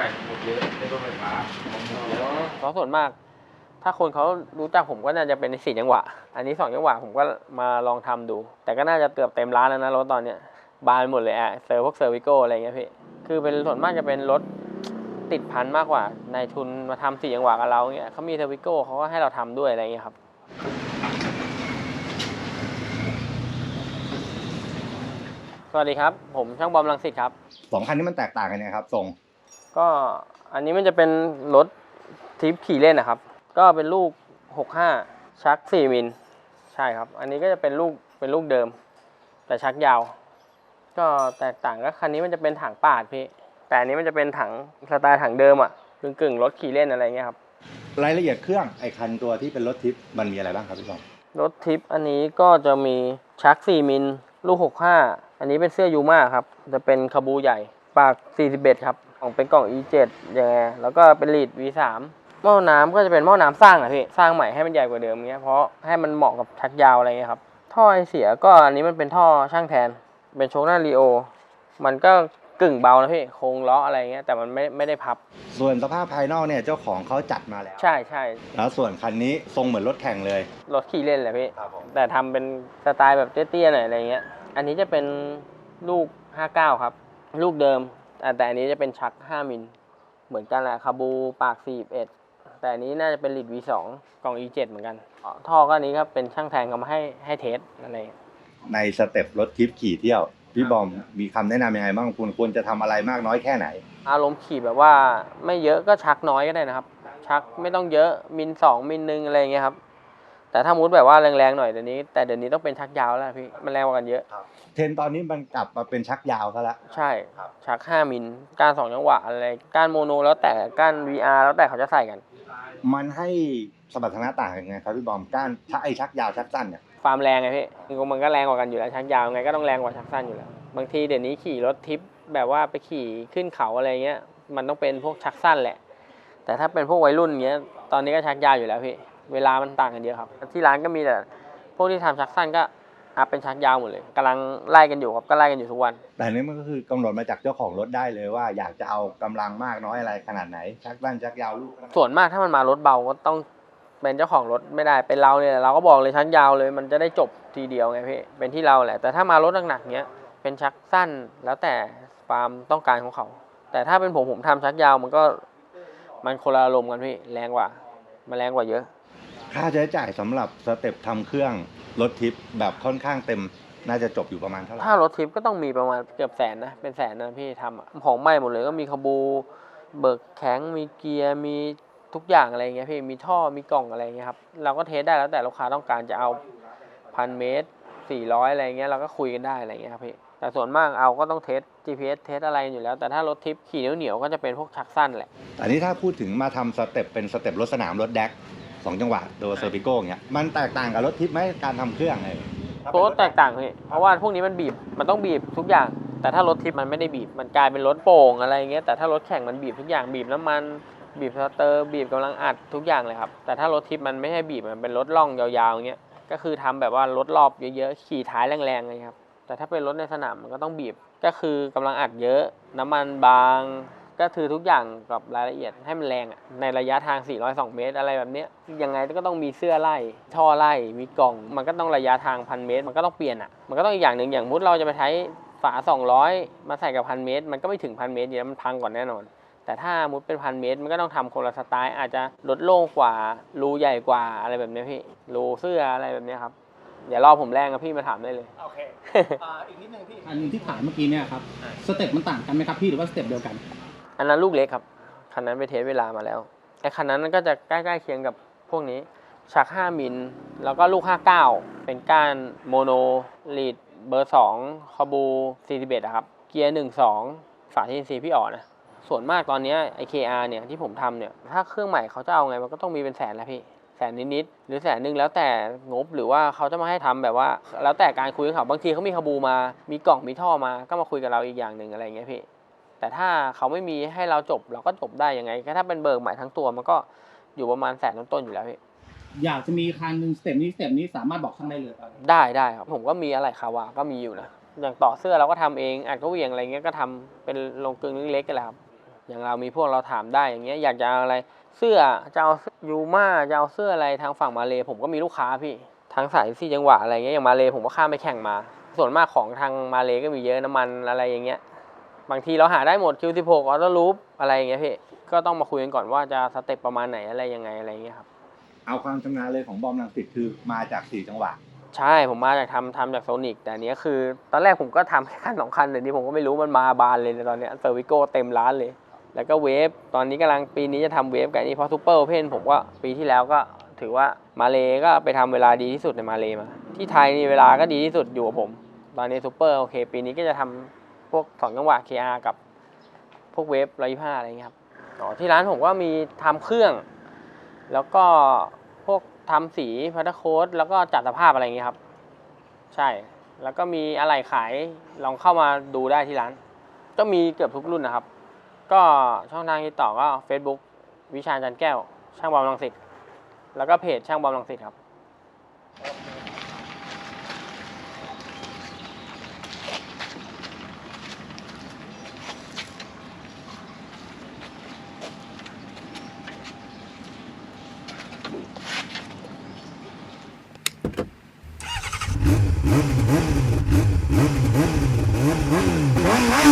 ข่หมดเยอะในรถไฟฟ้าของหมดเยอะเพราะส่วนมาก ถ้าคนเขารู้จักผมก็น่าจะเป็นสี่จังหวะ อันนี้สองจังหวะผมก็มาลองทำดู แต่ก็น่าจะเกือบเต็มร้านแล้วนะรถตอนเนี้ยบานหมดเลยอะเซอร์พวกเซอร์วิโก้อะไรเงี้ยพี่คือเป็นส่วนมากจะเป็นรถติดพันมากกว่าในทุนมาทำสี่จังหวะกับเราเงี้ยเขามีเซอร์วิโก้เขาก็ให้เราทำด้วยอะไรเงี้ยครับสวัสดีครับ ผมช่างบอมลังสิตครับสองคันนี้มันแตกต่างกันยังไงครับทรง ก็อันนี้มันจะเป็นรถทริปขี่เล่นนะครับ ก็เป็นลูก 65 ชัก 4 มิล ใช่ครับ อันนี้ก็จะเป็นลูกเป็นลูกเดิม แต่ชักยาว ก็แตกต่างก็คันนี้มันจะเป็นถังปาดพี่ แต่อันนี้มันจะเป็นถังสไตล์ถังเดิมอะกึ่งกึ่งๆรถขี่เล่นอะไรเงี้ยครับ รายละเอียดเครื่องไอ้คันตัวที่เป็นรถทิปมันมีอะไรบ้างครับพี่บอมรถทริปอันนี้ก็จะมีชัก 4 มิล ลูก 65 อันนี้เป็นเสื้อยูมาครับ จะเป็นคาบูใหญ่ ปาก 41 ครับ ของเป็นกล่อง E7 อย่างเงี้ยแล้วก็เป็นลีด V3 หม้อน้ำก็จะเป็นหม้อน้ำสร้างอะพี่สร้างใหม่ให้มันใหญ่กว่าเดิมเงี้ยเพราะให้มันเหมาะกับชักยาวอะไรเงี้ยครับท่อไอเสียก็อันนี้มันเป็นท่อช่างแทน เป็นโชคหน้ารีโอ มันก็กึ่งเบานะพี่โครงล้ออะไรเงี้ยแต่มันไม่ไม่ได้พับ ส่วนสภาพภายนอกเนี่ยเจ้าของเขาจัดมาแล้ว ใช่ใช่แล้วส่วนคันนี้ทรงเหมือนรถแข่งเลย รถขี่เล่นแหละพี่ครับผมแต่ทำเป็นสไตล์แบบเตี้ยๆหน่อยอะไรเงี้ยอันนี้จะเป็นลูก 59 ครับ ลูกเดิมอะ แต่อันนี้จะเป็นชัก 5 มิล เหมือนกันแหละคาบูปาก 41 แต่อันนี้น่าจะเป็นลิด V2 กล่อง E7 เหมือนกันอ๋อท่อก็อันนี้ครับเป็นช่างแทงเขามาให้ให้เทสอะไรเงี้ยในสเต็ปรถทิปขี่เที่ยว พี่บอมมีคำแนะนำยังไงบ้างคุณควรจะทำอะไรมากน้อยแค่ไหน อารมณ์ขี่แบบว่าไม่เยอะก็ชักน้อยก็ได้นะครับ ชักไม่ต้องเยอะมิลสองมิลหนึ่งอะไรเงี้ยครับ แต่ถ้ามุดแบบว่าแรงๆหน่อยเดี๋ยวนี้ แต่เดี๋ยวนี้ต้องเป็นชักยาวแล้วพี่มันแรงกว่ากันเยอะ เทรนด์ตอนนี้มันกลับมาเป็นชักยาวซะละใช่ครับ ชัก5มิลก้าน2จังหวะอะไรก้านโมโน แล้วแต่ก้าน VR แล้วแต่เขาจะใส่กัน มันให้สมรรถนะต่างกันยังไงครับพี่บอมก้านชักไอ้ชักยาวชักสั้นเนี่ยความแรงไงพี่มันก็แรงกว่ากันอยู่แล้วชักยาวไงก็ต้องแรงกว่าชักสั้นอยู่แล้ว บางทีเดี๋ยวนี้ขี่รถทิปแบบว่าไปขี่ขึ้นเขาอะไรเงี้ย มันต้องเป็นพวกชักสั้นแหละ แต่ถ้าเป็นพวกวัยรุ่นเงี้ย ตอนนี้ก็ชักยาวอยู่แล้วพี่ เวลามันต่างกันเยอะครับ ที่ร้านก็มีแต่พวกที่ทำชักสั้นก็อัพเป็นชักยาวหมดเลยกำลังไล่กันอยู่ครับก็ไล่กันอยู่ทุกวัน แต่อันนี้มันก็คือกำหนดมาจากเจ้าของรถได้เลยว่า อยากจะเอากำลังมากน้อยอะไรขนาดไหน ชักสั้นชักยาวลูกส่วนมากถ้ามันมารถเบาก็ต้องเป็นเจ้าของรถไม่ได้เป็นเราเนี่ยเราก็บอกเลยชักยาวเลย มันจะได้จบทีเดียวไงพี่เป็นที่เราแหละ แต่ถ้ามารถหนักๆเนี้ยเป็นชักสั้นแล้วแต่ความต้องการของเขา แต่ถ้าเป็นผมผมทำชักยาวมันก็มันคนละอารมณ์กันพี่แรงกว่ามันแรงกว่าเยอะ ค่าใช้จ่ายสำหรับสเต็ปทำเครื่องรถทิปแบบค่อนข้างเต็มน่าจะจบอยู่ประมาณเท่าไหร่ถ้ารถทิปก็ต้องมีประมาณเกือบแสนนะ เป็นแสนนะพี่ทำอะของใหม่หมดเลยก็มีคาบู เบิกแข็ง มีเกียร์ มีทุกอย่างอะไรเงี้ยพี่ มีท่อ มีกล่องอะไรเงี้ยครับ เราก็เทสได้แล้วแต่ลูกค้าต้องการจะเอาพันเมตรสี่ร้อยอะไรเงี้ยเราก็คุยกันได้อะไรเงี้ยครับพี่ แต่ส่วนมากเอาก็ต้องเทส GPS เทสอะไรอยู่แล้ว แต่ถ้ารถทิปขี่เหนียวๆก็จะเป็นพวกชักสั้นแหละ อันนี้ถ้าพูดถึงมาทำสเต็ปเป็นสเต็ปรถสนามรถแดก สองจังหวะโดยเซอร์ปิโก้อย่างเงี้ยมันแตกต่างกับรถทิปไหมการทำเครื่องเลยโค้ดแตกต่างพี่เพราะว่าพวกนี้มันบีบมันต้องบีบทุกอย่าง แต่ถ้ารถทิปมันไม่ได้บีบมันกลายเป็นรถโป่งอะไรเงี้ยแต่ถ้ารถแข่งมันบีบทุกอย่างบีบน้ำมันบีบสเตอร์บีบกำลังอัดทุกอย่างเลยครับแต่ถ้ารถทิปมันไม่ให้บีบมันเป็นรถล่องยาวๆอย่างเงี้ยก็คือทำแบบว่ารถรอบเยอะๆขี่ท้ายแรงๆเลยครับแต่ถ้าเป็นรถในสนามมันก็ต้องบีบก็คือกำลังอัดเยอะ น้ำมันบาง ก็คือทุกอย่างกับรายละเอียดให้มันแรงอะในระยะทาง 402 เมตร อะไรแบบเนี้ยยังไงก็ต้องมีเสื้อไล่ท่อไล่มีกล่อง มันก็ต้องระยะทางพันเมตร มันก็ต้องเปลี่ยนอะมันก็ต้องอีกอย่างหนึ่งอย่างมุดเราจะไปใช้ฝา 200 มาใส่กับพันเมตร มันก็ไม่ถึงพันเมตรอยู่แล้วมันพังก่อนแน่นอน แต่ถ้ามุดเป็นพันเมตร มันก็ต้องทำคนละสไตล์ อาจจะลดโล่งกว่า รูใหญ่กว่าอะไรแบบเนี้ยพี่รูเสื้ออะไรแบบเนี้ยครับเดี๋ยวรอผมแรงกับพี่มาถามได้เลย โอเคอ่าอีกนิดนึงพี่ อันที่ถ่ายเมื่อกี้เนี่ยครับ สเต็ปมันต่างกันไหมครับพี่หรือว่าสเต็ปเดียวกัน อันนั้นลูกเล็กครับคันนั้นไปเทสเวลามาแล้วไอ้คันนั้นก็จะใกล้ๆเคียงกับพวกนี้ชัก 5 มิล แล้วก็ลูก 59 เป็นก้านโมโนลีดเบอร์ 2คาบู 41อะครับ เกียร์ 1 2 ฝาทีนซีพี่อ๋อนะ ส่วนมากตอนเนี้ยไอ KR เนี่ยที่ผมทำเนี่ย ถ้าเครื่องใหม่เขาจะเอาไง มันก็ต้องมีเป็นแสนแล้วพี่ แสนนิดๆ หรือแสนหนึ่งแล้วแต่งบหรือว่าเขาจะมาให้ทำแบบว่า แล้วแต่การคุยกับเขาบางทีเขามีคาบูมา มีกล่องมีท่อมา ก็มาคุยกับเราอีกอย่างหนึ่งอะไรเงี้ยพี่ แต่ถ้าเขาไม่มีให้เราจบเราก็จบได้ยังไงก็ถ้าเป็นเบิกใหม่ทั้งตัวมันก็อยู่ประมาณแสนต้นๆอยู่แล้วพี่อยากจะมีคันหนึ่งสเต็ปนี้สเต็ปนี้สามารถบอกช่างได้เลยครับได้ได้ครับผมก็มีอะไรคาวาก็มีอยู่นะอย่างต่อเสื้อเราก็ทำเองอัดก็เหวียงอะไรเงี้ยก็ทำเป็นลงกลึงเล็กๆกันแหละครับอย่างเรามีพวกเราถามได้อย่างเงี้ยอยากจะเอาอะไรเสื้อจะเอายูมาจะเอาเสื้ออะไรทางฝั่งมาเลผมก็มีลูกค้าพี่ทางสายสี่จังหวะอะไรเงี้ยอย่างมาเลผมก็ข้ามไปแข่งมา ส่วนมากของทางมาเลก็มีเยอะน้ำมันอะไรอย่างเงี้ย บางทีเราหาได้หมด Q16 ออโต้ลูปอะไรอย่างเงี้ยพี่ ก็ต้องมาคุยกันก่อนว่าจะสเต็ปประมาณไหนอะไรยังไงอะไรอย่างเงี้ยครับ เอาความชำนาญเลยของบอมลังสิตคือมาจากสี่จังหวะ ใช่ผมมาจากทำทำจากโซนิกแต่อันเนี้ยคือ ตอนแรกผมก็ทำแค่คันสองคันแต่นี้ผมก็ไม่รู้มันมาบานเลยในตอนเนี้เซอร์วิโก้เต็มร้านเลย แล้วก็เวฟตอนนี้กำลังปีนี้จะทำเวฟกับอันนี่เพราะซูเปอร์โอเพนผมก็ปีที่แล้วก็ถือว่ามาเลก็ไปทำเวลาดีที่สุดในมาเลมา ที่ไทยนี่เวลาก็ดีที่สุดอยู่กับผม ตอนนี้ซูเปอร์โอเค ปีนี้ก็จะทำ พวกสองจังหวะ KR กับพวกเวฟร้อยห้าอะไรเงี้ยครับอ๋อที่ร้านผมก็มีทำเครื่อง แล้วก็พวกทำสีพัตเตอร์โค้ดแล้วก็จัดสภาพอะไรเงี้ยครับ ใช่ แล้วก็มีอะไรขายลองเข้ามาดูได้ที่ร้าน ก็มีเกือบทุกรุ่นนะครับ ก็ช่องทางติดต่อก็ Facebook วิชาจันแก้ว ช่างบอมลังสิตแล้วก็เพจช่างบอมลังสิตครับ Oh, my God.